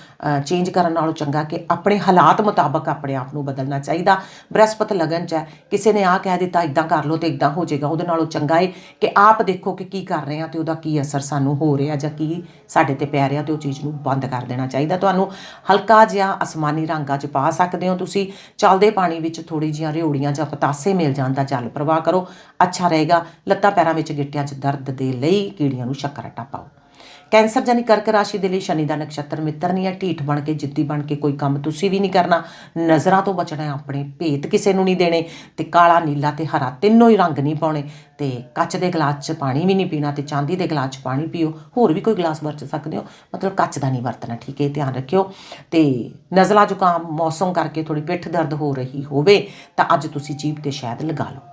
ਚੇਂਜ ਕਰਨ ਨਾਲੋਂ ਚੰਗਾ ਕਿ ਆਪਣੇ ਹਾਲਾਤ ਮੁਤਾਬਕ ਆਪਣੇ ਆਪ ਨੂੰ ਬਦਲਣਾ ਚਾਹੀਦਾ। ਬ੍ਰਹਸਪਤ ਲਗਨ ਚ ਹੈ, ਕਿਸੇ ਨੇ ਆ ਕਹਿ ਦਿੱਤਾ ਇਦਾਂ ਕਰ ਲਓ ਤੇ ਇਦਾਂ ਹੋ ਜਾਏਗਾ। ਉਹਦੇ ਨਾਲੋਂ ਚੰਗਾ ਹੈ ਕਿ ਆਪ ਦੇਖੋ ਕਿ ਕੀ ਕਰ ਰਹੇ ਆ ਤੇ ਉਹਦਾ ਕੀ ਅਸਰ ਸਾਨੂੰ ਹੋ ਰਿਹਾ ਜਾਂ ਕੀ ਸਾਡੇ ਤੇ ਪੈ ਰਿਹਾ ਤੇ ਉਹ ਚੀਜ਼ ਨੂੰ ਬੰਦ ਕਰ ਦੇਣਾ ਚਾਹੀਦਾ। ਤੁਹਾਨੂੰ ਹਲਕਾ ਜਿਹਾ ਅਸਮਾਨੀ ਰੰਗਾਂ 'ਚ ਪਾ ਸਕਦੇ ਹੋ ਤੁਸੀਂ। ਚੱਲਦੇ ਪਾਣੀ ਵਿੱਚ ਥੋੜੀ ਜਿਹੀਆਂ ਰਿਓੜੀਆਂ ਜਾਂ ਪਤਾਸੇ ਮਿਲ ਜਾਣ ਦਾ ਜਲ ਪ੍ਰਵਾਹ ਕਰੋ। ਅੱਛਾ ਰਹੇਗਾ। ਲੱਤਾਂ ਪੈਰਾਂ ਵਿੱਚ ਗਿੱਟਿਆਂ 'ਚ ਦਰਦ ਦੇ ਲਈ ਕੀੜੀਆਂ ਨੂੰ ਸ਼ੱਕਰ ਆਟਾ ਪਾਓ। ਕੈਂਸਰ ਜਾਨੀ ਕਰਕ ਰਾਸ਼ੀ ਦੇ ਲਈ ਸ਼ਨੀ ਦਾ ਨਕਸ਼ਤਰ ਮਿੱਤਰ ਨਹੀਂ ਹੈ, ਢੀਠ ਬਣ ਕੇ, ਜਿੱਦੀ ਬਣ ਕੇ ਕੋਈ ਕੰਮ ਤੁਸੀਂ ਵੀ ਨਹੀਂ ਕਰਨਾ। ਨਜ਼ਰਾਂ ਤੋਂ ਬਚਣਾ ਹੈ, ਆਪਣੇ ਭੇਤ ਕਿਸੇ ਨੂੰ ਨਹੀਂ ਦੇਣੇ ਤੇ ਕਾਲਾ, ਨੀਲਾ ਤੇ ਹਰਾ ਤਿੰਨੋਂ ਹੀ ਰੰਗ ਨਹੀਂ ਪਾਉਣੇ ਤੇ ਕੱਚ ਦੇ ਗਲਾਸ 'ਚ ਪਾਣੀ ਵੀ ਨਹੀਂ ਪੀਣਾ ਤੇ ਚਾਂਦੀ ਦੇ ਗਲਾਸ 'ਚ ਪਾਣੀ ਪੀਓ, ਹੋਰ ਵੀ ਕੋਈ ਗਲਾਸ ਵਰਤ ਸਕਦੇ ਹੋ। ਮਤਲਬ ਕੱਚ ਦਾ ਨਹੀਂ ਵਰਤਣਾ, ਠੀਕ ਹੈ ਧਿਆਨ ਰੱਖਿਓ। ਤੇ ਨਜ਼ਲਾ, ਜ਼ੁਕਾਮ, ਮੌਸਮ ਕਰਕੇ ਥੋੜੀ ਪਿੱਠ ਦਰਦ ਹੋ ਰਹੀ ਹੋਵੇ ਤਾਂ ਅੱਜ ਤੁਸੀਂ ਜੀਭ ਤੇ ਸ਼ਾਇਦ ਲਗਾ ਲਓ।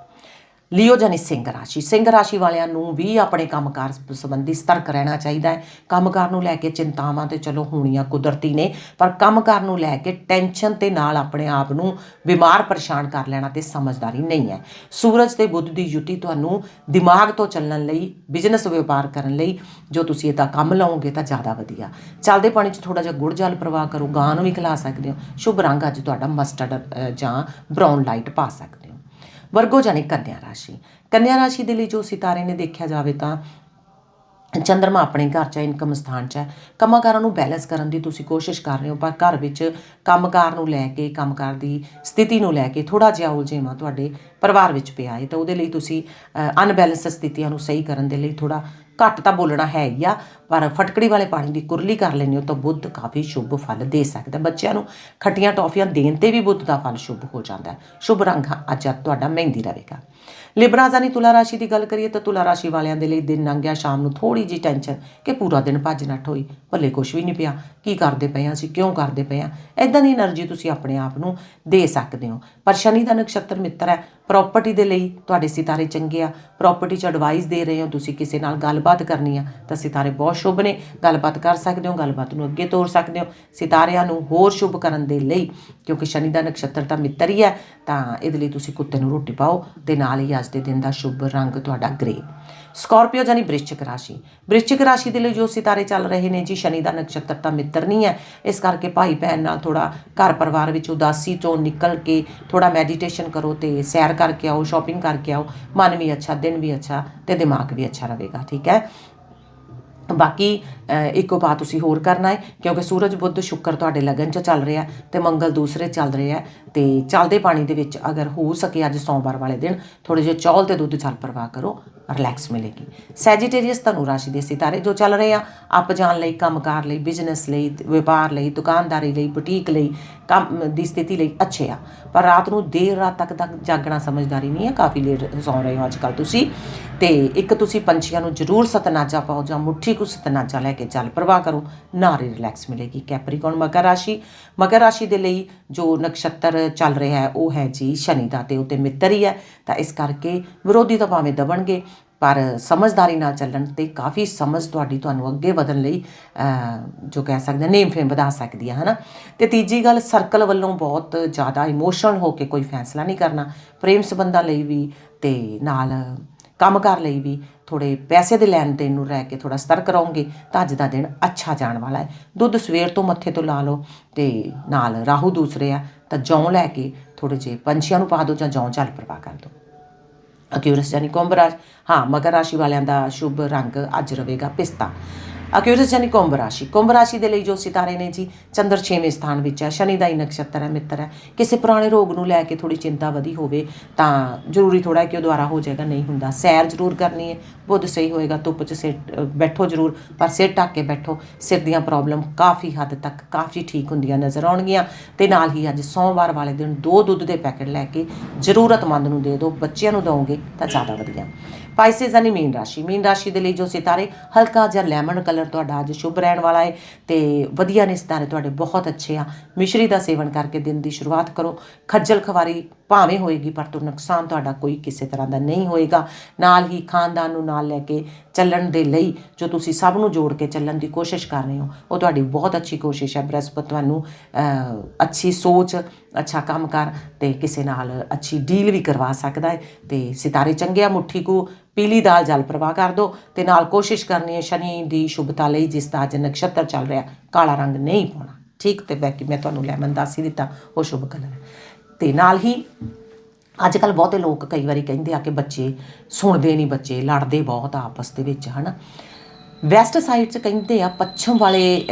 ਲਿਓ ਜਾਨੀ ਸਿੰਘ ਰਾਸ਼ੀ। ਸਿੰਘ ਰਾਸ਼ੀ ਵਾਲਿਆਂ ਨੂੰ ਵੀ ਆਪਣੇ ਕੰਮਕਾਰ ਸੰਬੰਧੀ ਸਤਰਕ ਰਹਿਣਾ ਚਾਹੀਦਾ ਹੈ। ਕੰਮਕਾਰ ਨੂੰ ਲੈ ਕੇ ਚਿੰਤਾਵਾਂ ਤੇ ਚਲੋ ਹੋਣੀਆਂ ਕੁਦਰਤੀ ਨੇ, ਪਰ ਕੰਮਕਾਰ ਨੂੰ ਲੈ ਕੇ ਟੈਨਸ਼ਨ ਤੇ ਨਾਲ ਆਪਣੇ ਆਪ ਨੂੰ ਬਿਮਾਰ ਪਰੇਸ਼ਾਨ ਕਰ ਲੈਣਾ ਤੇ ਸਮਝਦਾਰੀ ਨਹੀਂ ਹੈ। ਸੂਰਜ ਤੇ ਬੁੱਧ ਦੀ ਯੁਤੀ ਤੁਹਾਨੂੰ ਦਿਮਾਗ ਤੋਂ ਚੱਲਣ ਲਈ ਬਿਜ਼ਨਸ ਵਪਾਰ ਕਰਨ ਲਈ, ਜੋ ਤੁਸੀਂ ਇਹਦਾ ਕੰਮ ਲਓਗੇ ਤਾਂ ਜ਼ਿਆਦਾ ਵਧੀਆ। ਚੱਲਦੇ ਪਾਣੀ 'ਚ ਥੋੜਾ ਜਿਹਾ ਗੁੜ ਜਲ ਪ੍ਰਵਾਹ ਕਰੋ, ਗਾਂ ਨੂੰ ਵੀ ਖਿਲਾ ਸਕਦੇ ਹੋ। ਸ਼ੁਭ ਰੰਗ ਅੱਜ ਤੁਹਾਡਾ ਮਸਟਰਡ ਜਾਂ ਬ੍ਰਾਊਨ ਲਾਈਟ ਪਾ ਸਕਦੇ ਹੋ ਵਰਗੋ ਜਾਨੀ ਕੰਨਿਆ ਰਾਸ਼ੀ। ਕੰਨਿਆ ਰਾਸ਼ੀ ਦੇ ਲਈ ਜੋ ਸਿਤਾਰੇ ਨੇ ਦੇਖਿਆ ਜਾਵੇ ਤਾਂ ਚੰਦਰਮਾ ਆਪਣੇ ਘਰ 'ਚ ਹੈ, ਇਨਕਮ ਸਥਾਨ 'ਚ ਹੈ। ਕੰਮਕਾਰਾਂ ਨੂੰ ਬੈਲੈਂਸ ਕਰਨ ਦੀ ਤੁਸੀਂ ਕੋਸ਼ਿਸ਼ ਕਰ ਰਹੇ ਹੋ, ਪਰ ਘਰ ਵਿੱਚ ਕੰਮਕਾਰ ਨੂੰ ਲੈ ਕੇ, ਕੰਮਕਾਰ ਦੀ ਸਥਿਤੀ ਨੂੰ ਲੈ ਕੇ ਥੋੜਾ ਜਿਹਾ ਉਲਝੇਵਾ ਤੁਹਾਡੇ ਪਰਿਵਾਰ ਵਿੱਚ ਪਿਆ ਹੈ। ਤਾਂ ਉਹਦੇ ਲਈ ਤੁਸੀਂ ਅਨਬੈਲੈਂਸ ਸਥਿਤੀਆਂ ਨੂੰ ਸਹੀ ਕਰਨ ਦੇ ਲਈ ਥੋੜਾ ਘੱਟ ਤਾਂ ਬੋਲਣਾ ਹੈ ਹੀ ਆ, ਪਰ ਫਟਕੜੀ ਵਾਲੇ ਪਾਣੀ ਦੀ ਕੁਰਲੀ ਕਰ ਲੈਂਦੇ ਹੋ ਤਾਂ ਬੁੱਧ ਕਾਫੀ ਸ਼ੁਭ ਫਲ ਦੇ ਸਕਦਾ। ਬੱਚਿਆਂ ਨੂੰ ਖੱਟੀਆਂ ਟੌਫੀਆਂ ਦੇਣ ਤੇ ਵੀ ਬੁੱਧ ਦਾ ਫਲ ਸ਼ੁਭ ਹੋ ਜਾਂਦਾ ਹੈ। ਸ਼ੁਭ ਰੰਗ ਅੱਜ ਤੁਹਾਡਾ ਮਹਿੰਦੀ ਰਹੇਗਾ। ਲਿਬਰਾਜ਼ਾ ਦੀ ਤੁਲਾ ਰਾਸ਼ੀ ਦੀ ਗੱਲ ਕਰੀਏ ਤਾਂ ਤੁਲਾ ਰਾਸ਼ੀ ਵਾਲਿਆਂ ਦੇ ਲਈ ਦਿਨ ਲੰਘਿਆ, ਸ਼ਾਮ ਨੂੰ ਥੋੜੀ ਜੀ ਟੈਨਸ਼ਨ ਕਿ ਪੂਰਾ ਦਿਨ ਭੱਜ ਨੱਠ ਹੋਈ, ਭੱਲੇ ਕੁਛ ਵੀ ਨਹੀਂ ਪਿਆ। ਕੀ ਕਰਦੇ ਪਏ ਆ ਅਸੀਂ, ਕਿਉਂ ਕਰਦੇ ਪਏ ਆ ਐਦਾਂ ਦੀ એનર્ਜੀ ਤੁਸੀਂ ਆਪਣੇ ਆਪ ਨੂੰ ਦੇ ਸਕਦੇ ਹੋ। ਪਰ ਸ਼ਨੀ ਦਾ ਨਕਸ਼ਤਰ ਮਿੱਤਰ ਹੈ ਪ੍ਰਾਪਰਟੀ ਦੇ ਲਈ ਤੁਹਾਡੇ ਸਿਤਾਰੇ ਚੰਗੇ ਆ। ਪ੍ਰਾਪਰਟੀ 'ਚ ਐਡਵਾਈਸ ਦੇ ਰਹੇ ਹੋ, ਤੁਸੀਂ ਕਿਸੇ ਨਾਲ ਗੱਲਬਾਤ ਕਰਨੀ ਆ, ਤਾਂ ਸਿਤਾਰੇ ਬਹੁਤ ਸ਼ੁਭ ਨੇ। ਗੱਲਬਾਤ ਕਰ ਸਕਦੇ ਹੋ, ਗੱਲਬਾਤ ਨੂੰ ਅੱਗੇ ਤੋਰ ਸਕਦੇ ਹੋ। ਸਿਤਾਰਿਆਂ ਨੂੰ ਹੋਰ ਸ਼ੁਭ ਕਰਨ ਦੇ ਲਈ, ਕਿਉਂਕਿ ਸ਼ਨੀ ਦਾ ਨਕਸ਼ਤਰ ਤਾਂ ਮਿੱਤਰ ਹੀ ਹੈ, ਤਾਂ ਇਹਦੇ ਲਈ ਤੁਸੀਂ ਕੁੱਤੇ ਨੂੰ ਰੋਟੀ ਪਾਓ ਤੇ ਨਾਲ ਹੀ ਅੱਜ ਦੇ ਦਿਨ ਦਾ ਸ਼ੁਭ ਰੰਗ ਤੁਹਾਡਾ ਗ੍ਰੇ। ਸਕਾਰਪੀਓ ਜਾਨੀ ਬ੍ਰਿਸ਼ਚਿਕ ਰਾਸ਼ੀ। ਬ੍ਰਿਸ਼ਚਿਕ ਰਾਸ਼ੀ ਦੇ ਲਈ ਜੋ ਸਿਤਾਰੇ ਚੱਲ ਰਹੇ ਨੇ ਜੀ, ਸ਼ਨੀ ਦਾ ਨਕਸ਼ਤਰ ਤਾਂ ਮਿੱਤਰ ਨਹੀਂ ਹੈ। ਇਸ ਕਰਕੇ ਭਾਈ ਭੈਣ ਨਾਲ ਥੋੜਾ ਘਰ ਪਰਿਵਾਰ ਵਿੱਚ ਉਦਾਸੀ ਤੋਂ ਨਿਕਲ ਕੇ ਥੋੜਾ ਮੈਡੀਟੇਸ਼ਨ ਕਰੋ ਤੇ ਸੈਰ ਕਰਕੇ ਆਓ ਸ਼ਾਪਿੰਗ ਕਰਕੇ ਆਓ। ਮਨ ਵੀ ਅੱਛਾ, ਦਿਨ ਵੀ ਅੱਛਾ ਤੇ ਦਿਮਾਗ ਵੀ ਅੱਛਾ ਰਹੇਗਾ, ਠੀਕ ਹੈ? ਬਾਕੀ ਅ, ਇੱਕ ਉਪਾਅ ਤੁਸੀਂ ਹੋਰ ਕਰਨਾ ਹੈ ਕਿਉਂਕਿ ਸੂਰਜ ਬੁੱਧ ਸ਼ੁੱਕਰ ਤੁਹਾਡੇ ਲਗਨ 'ਚ ਚੱਲ ਰਿਹਾ ਤੇ ਮੰਗਲ ਦੂਸਰੇ ਚੱਲ ਰਿਹਾ ਤੇ ਚੱਲਦੇ ਪਾਣੀ ਦੇ ਵਿੱਚ ਅਗਰ ਹੋ ਸਕੇ ਅੱਜ ਸੋਮਵਾਰ ਵਾਲੇ ਦਿਨ ਥੋੜੇ ਜਿਹਾ ਚੌਲ ਤੇ ਦੁੱਧ ਚੱਲ ਪ੍ਰਵਾਹ ਕਰੋ ਰਿਲੈਕਸ ਮਿਲੇਗੀ। ਸੈਜੀਟੇਰੀਅਸ ਧਨੂ ਰਾਸ਼ੀ ਦੇ ਸਿਤਾਰੇ ਜੋ ਚੱਲ ਰਹੇ ਆ ਆਪ ਜਾਣ ਲਈ ਕੰਮਕਾਰ ਲਈ ਬਿਜ਼ਨਸ ਲਈ ਵਪਾਰ ਲਈ ਦੁਕਾਨਦਾਰੀ ਲਈ ਬੁਟੀਕ ਲਈ ਕੰਮ ਦੀ ਸਥਿਤੀ ਲਈ ਅੱਛੇ ਆ। ਪਰ ਰਾਤ ਨੂੰ ਦੇਰ ਰਾਤ ਤੱਕ ਤੱਕ ਜਾਗਣਾ ਸਮਝਦਾਰੀ ਨਹੀਂ ਹੈ, ਕਾਫੀ ਲੇਟ ਸੌਂ ਰਹੇ ਹੋ ਅੱਜ ਕੱਲ ਤੁਸੀਂ। ਤੇ ਇੱਕ ਤੁਸੀਂ ਪੰਛੀਆਂ ਨੂੰ ਜ਼ਰੂਰ ਸਤਨਾਜਾ ਪਾਓ ਜਾਂ ਮੁੱਠੀ ਕੁ ਸਤਨਾਜਾ ਲੈ ਕੇ ਚੱਲ ਪ੍ਰਵਾਹ ਕਰੋ ਨਾਰੀ ਰਿਲੈਕਸ ਮਿਲੇਗੀ। ਕੈਪਰੀਕੌਨ ਮਕਰ ਰਾਸ਼ੀ ਮਕਰ ਰਾਸ਼ੀ ਦੇ ਲਈ ਜੋ ਨਕਸ਼ਤਰ ਚੱਲ ਰਿਹਾ ਹੈ, ਉਹ ਹੈ ਜੀ ਸ਼ਨੀ ਦਾ ਤੇ ਉਹ ਤੇ ਮਿੱਤਰ ਹੀ ਹੈ। ਤਾਂ ਇਸ ਕਰਕੇ ਵਿਰੋਧੀ ਤਾਂ ਭਾਵੇਂ ਦਬਣਗੇ ਪਰ ਸਮਝਦਾਰੀ ਨਾਲ ਚੱਲਣ ਤੇ ਕਾਫੀ ਸਮਝ ਤੁਹਾਡੀ ਤੁਹਾਨੂੰ ਅੱਗੇ ਵਧਣ ਲਈ ਜੋ ਕਹਿ ਸਕਦੇ ਹਾਂ, ਨੇਮ ਫੇਮ ਵਧਾ ਸਕਦੀ ਹੈ ਹਨਾ? ਤੇ ਤੀਜੀ ਗੱਲ ਸਰਕਲ ਵੱਲੋਂ ਬਹੁਤ ਜ਼ਿਆਦਾ ਇਮੋਸ਼ਨਲ ਹੋ ਕੇ ਕੋਈ ਫੈਸਲਾ ਨਹੀਂ ਕਰਨਾ ਪ੍ਰੇਮ ਸੰਬੰਧਾਂ ਲਈ ਵੀ ਤੇ ਨਾਲ ਕੰਮਕਾਰ ਲਈ ਵੀ ਥੋੜੇ ਪੈਸੇ ਦੇ ਲੈਣ ਦੇਣ ਨੂੰ ਰਹਿ ਕੇ ਥੋੜਾ ਸਤਰਕ ਰਹੋਗੇ ਤਾਂ ਅੱਜ ਦਾ ਦਿਨ ਅੱਛਾ ਜਾਣ ਵਾਲਾ ਹੈ। ਦੁੱਧ ਸਵੇਰ ਤੋਂ ਮੱਥੇ ਤੋਂ ਲਾ ਲਓ ਤੇ ਨਾਲ ਰਾਹੂ ਦੂਸਰੇ ਆ ਤਾਂ ਜੌਂ ਲੈ ਕੇ ਥੋੜੇ ਜਿਹੇ ਪੰਛੀਆਂ ਨੂੰ ਪਾ ਦਿਓ ਜਾਂ ਜੌਂ ਚੱਲ ਪ੍ਰਵਾਹ ਕਰ ਦਿਓ। ਅਕਿਊਰਸ ਯਾਨੀ ਕੁੰਭ ਰਾਸ਼ ਹਾਂ ਮਕਰ ਰਾਸ਼ੀ ਵਾਲਿਆਂ ਦਾ ਸ਼ੁਭ ਰੰਗ ਅੱਜ ਰਹੇਗਾ ਪਿਸਤਾ। ਅਕਿਊਰਸ ਯਾਨੀ ਕੁੰਭ ਰਾਸ਼ੀ। ਕੁੰਭ ਰਾਸ਼ੀ ਦੇ ਲਈ ਜੋ ਸਿਤਾਰੇ ਨੇ ਜੀ, ਚੰਦਰ 6ਵੇਂ ਸਥਾਨ ਵਿੱਚ ਹੈ, ਸ਼ਨੀ ਦਾ ਹੀ ਨਕਸ਼ਤਰ ਹੈ, ਮਿੱਤਰ ਹੈ। ਕਿਸੇ ਪੁਰਾਣੇ ਰੋਗ ਨੂੰ ਲੈ ਕੇ ਥੋੜੀ ਚਿੰਤਾ ਵਧੀ ਹੋਵੇ ਤਾਂ ਜ਼ਰੂਰੀ ਥੋੜਾ ਕਿ ਉਹ ਦੁਆਰਾ ਹੋ ਜਾਏਗਾ, ਨਹੀਂ ਹੁੰਦਾ। ਸੈਰ ਜ਼ਰੂਰ ਕਰਨੀ ਹੈ, ਬੁੱਧ ਸਹੀ ਹੋਏਗਾ, ਧੁੱਪ 'ਚ ਸਿਰ ਬੈਠੋ ਜ਼ਰੂਰ, ਪਰ ਸਿਰ ਢੱਕ ਕੇ ਬੈਠੋ, ਸਿਰ ਦੀਆਂ ਪ੍ਰੋਬਲਮ ਕਾਫੀ ਹੱਦ ਤੱਕ ਕਾਫੀ ਠੀਕ ਹੁੰਦੀਆਂ ਨਜ਼ਰ ਆਉਣਗੀਆਂ। ਤੇ ਨਾਲ ਹੀ ਅੱਜ ਸੋਮਵਾਰ ਵਾਲੇ ਦਿਨ ਦੋ ਦੁੱਧ ਦੇ ਪੈਕੇਟ ਲੈ ਕੇ ਜ਼ਰੂਰਤਮੰਦ ਨੂੰ ਦੇ ਦਿਓ, ਬੱਚਿਆਂ ਨੂੰ ਦਿਓਗੇ ਤਾਂ ਜ਼ਿਆਦਾ ਵਧੀਆ। ਪਾਈਸੇਸ ਯਾਨੀ ਮੀਨ ਰਾਸ਼ੀ। ਮੀਨ ਰਾਸ਼ੀ ਦੇ ਲਈ ਜੋ ਸਿਤਾਰੇ, ਹਲਕਾ ਜਿਹਾ ਲੈਮਨ ਕਲਰ ਤੁਹਾਡਾ ਅੱਜ ਸ਼ੁਭ ਰਹਿਣ ਵਾਲਾ ਹੈ ਤੇ ਵਧੀਆ ਨੇ ਸਿਤਾਰੇ ਤੁਹਾਡੇ ਬਹੁਤ ਅੱਛੇ ਆ। ਮਿਸ਼ਰੀ ਦਾ ਸੇਵਨ ਕਰਕੇ ਦਿਨ ਦੀ ਸ਼ੁਰੂਆਤ ਕਰੋ। ਖੱਜਲ ਖਵਾਰੀ ਭਾਵੇਂ ਹੋਏਗੀ, ਪਰ ਤੋਂ ਨੁਕਸਾਨ ਤੁਹਾਡਾ ਕੋਈ ਕਿਸੇ ਤਰ੍ਹਾਂ ਦਾ ਨਹੀਂ ਹੋਏਗਾ। ਨਾਲ ਹੀ ਖਾਨਦਾਨ ਨੂੰ ਨਾਲ ਲੈ ਕੇ ਚੱਲਣ ਦੇ ਲਈ ਜੋ ਤੁਸੀਂ ਸਭ ਨੂੰ ਜੋੜ ਕੇ ਚੱਲਣ ਦੀ ਕੋਸ਼ਿਸ਼ ਕਰ ਰਹੇ ਹੋ, ਉਹ ਤੁਹਾਡੀ ਬਹੁਤ ਅੱਛੀ ਕੋਸ਼ਿਸ਼ ਹੈ ਬ੍ਰਹਸਪਤ ਤੁਹਾਨੂੰ ਅੱਛੀ ਸੋਚ, ਅੱਛਾ ਕੰਮ ਕਰ ਤੇ ਕਿਸੇ ਨਾਲ ਅੱਛੀ ਡੀਲ ਵੀ ਕਰਵਾ ਸਕਦਾ ਹੈ। ਤੇ ਸਿਤਾਰੇ ਚੰਗਿਆ, ਮੁੱਠੀ ਕੋ ਪੀਲੀ ਦਾਲ ਜਲ ਪ੍ਰਵਾਹ ਕਰ ਦਿਓ ਤੇ ਨਾਲ ਕੋਸ਼ਿਸ਼ ਕਰਨੀ ਹੈ ਸ਼ਨੀ ਦੀ ਸ਼ੁਭਤਾ ਲਈ, ਜਿਸ ਦਾ ਅੱਜ ਨਕਸ਼ਤਰ ਚੱਲ ਰਿਹਾ, ਕਾਲਾ ਰੰਗ ਨਹੀਂ ਪਾਉਣਾ। ਠੀਕ ਤੇ ਬਾਕੀ ਮੈਂ ਤੁਹਾਨੂੰ ਲੈਮਨ ਦੱਸ ਹੀ ਦਿੱਤਾ, ਉਹ ਸ਼ੁਭ ਕਲਰ ਹੈ। ਤੇ ਨਾਲ ਹੀ ਅੱਜ ਕੱਲ ਬਹੁਤੇ ਲੋਕ ਕਈ ਵਾਰੀ ਕਹਿੰਦੇ ਆ ਕਿ ਬੱਚੇ ਸੁਣਦੇ ਨਹੀਂ ਬੱਚੇ, ਲੜਦੇ ਬਹੁਤ ਆਪਸ ਦੇ ਵਿੱਚ, ਹਨਾ? ਵੈਸਟ ਸਾਈਡ 'ਚ ਕਹਿੰਦੇ ਆ ਪੱਛਮ ਵਾਲੇ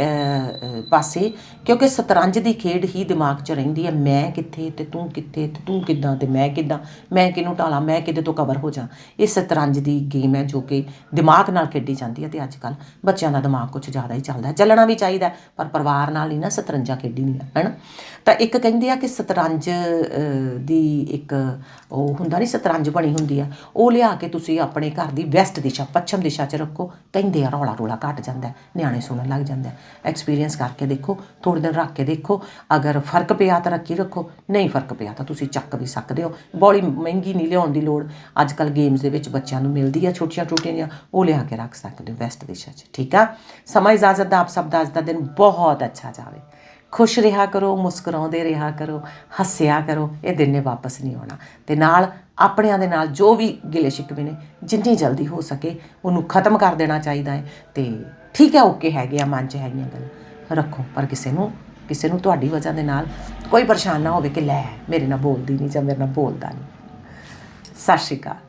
ਪਾਸੇ, ਕਿਉਂਕਿ ਸ਼ਤਰੰਜ ਦੀ ਖੇਡ ਹੀ ਦਿਮਾਗ 'ਚ ਰਹਿੰਦੀ ਹੈ, ਮੈਂ ਕਿੱਥੇ ਤੇ ਤੂੰ ਕਿੱਥੇ ਤੇ ਤੂੰ ਕਿੱਦਾਂ ਤੇ ਮੈਂ ਕਿੱਦਾਂ, ਮੈਂ ਕਿਹਨੂੰ ਢਾਲਾਂ, ਮੈਂ ਕਿਹਦੇ ਤੋਂ ਕਵਰ ਹੋ ਜਾ। ਇਹ ਸ਼ਤਰੰਜ ਦੀ ਗੇਮ ਹੈ ਜੋ ਕਿ ਦਿਮਾਗ ਨਾਲ ਖੇਡੀ ਜਾਂਦੀ ਹੈ ਤੇ ਅੱਜ ਕੱਲ ਬੱਚਿਆਂ ਦਾ ਦਿਮਾਗ ਕੁਝ ਜ਼ਿਆਦਾ ਹੀ ਚੱਲਦਾ ਹੈ। ਚੱਲਣਾ ਵੀ ਚਾਹੀਦਾ ਪਰ ਪਰਿਵਾਰ ਨਾਲ ਹੀ ਨਾ ਸ਼ਤਰੰਜਾਂ ਖੇਡੀ ਨਹੀਂ ਹੈ ਹੈਨਾ ਤਾਂ ਇੱਕ ਕਹਿੰਦੇ ਆ ਕਿ ਸ਼ਤਰੰਜ ਦੀ ਇੱਕ ਉਹ ਹੁੰਦਾ ਨਹੀਂ ਸ਼ਤਰੰਜ ਬਣੀ ਹੁੰਦੀ ਆ, ਉਹ ਲਿਆ ਕੇ ਤੁਸੀਂ ਆਪਣੇ ਘਰ ਦੀ ਵੈਸਟ ਦਿਸ਼ਾ, ਪੱਛਮ ਦਿਸ਼ਾ 'ਚ ਰੱਖੋ, ਕਹਿੰਦੇ ਆ ਰੌਲਾ ਰੌਲਾ ਘਟ ਜਾਂਦਾ ਨਿਆਣੇ ਸੁਣਨ ਲੱਗ ਜਾਂਦੇ ਐਕਸਪੀਰੀਅੰਸ ਕਰਕੇ ਦੇਖੋ ਥੋੜੇ ਦਿਨ ਰੱਖ ਕੇ ਦੇਖੋ, ਅਗਰ ਫ਼ਰਕ ਪਿਆ ਤਾਂ ਰੱਖੀ ਰੱਖੋ, ਨਹੀਂ ਫ਼ਰਕ ਪਿਆ ਤਾਂ ਤੁਸੀਂ ਚੱਕ ਵੀ ਸਕਦੇ ਹੋ। ਬੜੀ ਮਹਿੰਗੀ ਨਹੀਂ ਲਿਆਉਣ ਦੀ ਲੋੜ। ਅੱਜ ਕੱਲ ਗੇਮਸ ਦੇ ਵਿੱਚ ਬੱਚਿਆਂ ਨੂੰ ਮਿਲਦੀ ਆ ਛੋਟੀਆਂ ਛੋਟੀਆਂ ਜਿਹੀਆਂ ਉਹ ਲਿਆ ਕੇ ਰੱਖ ਸਕਦੇ ਹੋ ਵੈਸਟ ਦਿਸ਼ਾ 'ਚ ਠੀਕ ਆ? ਸਮਾਂ ਇਜਾਜ਼ਤ ਦਾ, ਆਪ ਸਭ ਦਾ ਅੱਜ ਦਾ ਦਿਨ ਬਹੁਤ ਅੱਛਾ ਜਾਵੇ। ਖੁਸ਼ ਰਿਹਾ ਕਰੋ, ਮੁਸਕਰਾਉਂਦੇ ਰਿਹਾ ਕਰੋ, ਹੱਸਿਆ ਕਰੋ, ਇਹ ਦਿਨ ਨੇ ਵਾਪਸ ਨਹੀਂ ਆਉਣਾ। ਤੇ ਨਾਲ ਆਪਣਿਆਂ ਦੇ ਨਾਲ ਜੋ ਵੀ ਗਿਲੇ ਸ਼ਿਕਵੇ ਨੇ, ਜਿੰਨੀ ਜਲਦੀ ਹੋ ਸਕੇ ਉਹਨੂੰ ਖਤਮ ਕਰ ਦੇਣਾ ਚਾਹੀਦਾ ਹੈ। ਤੇ ਠੀਕ ਹੈ, ਓਕੇ ਹੈਗੇ ਆ, ਮਨ 'ਚ ਹੈਗੀਆਂ ਗੱਲਾਂ। ਰੱਖੋ, ਪਰ ਕਿਸੇ ਨੂੰ ਕਿਸੇ ਨੂੰ ਤੁਹਾਡੀ ਵਜ੍ਹਾ ਦੇ ਨਾਲ ਕੋਈ ਪਰੇਸ਼ਾਨ ਨਾ ਹੋਵੇ ਕਿ ਲੈ, ਮੇਰੇ ਨਾਲ ਬੋਲਦੀ ਨਹੀਂ ਜਾਂ ਮੇਰੇ ਨਾਲ ਬੋਲਦਾ ਨਹੀਂ। ਸਤਿ ਸ਼੍ਰੀ ਅਕਾਲ।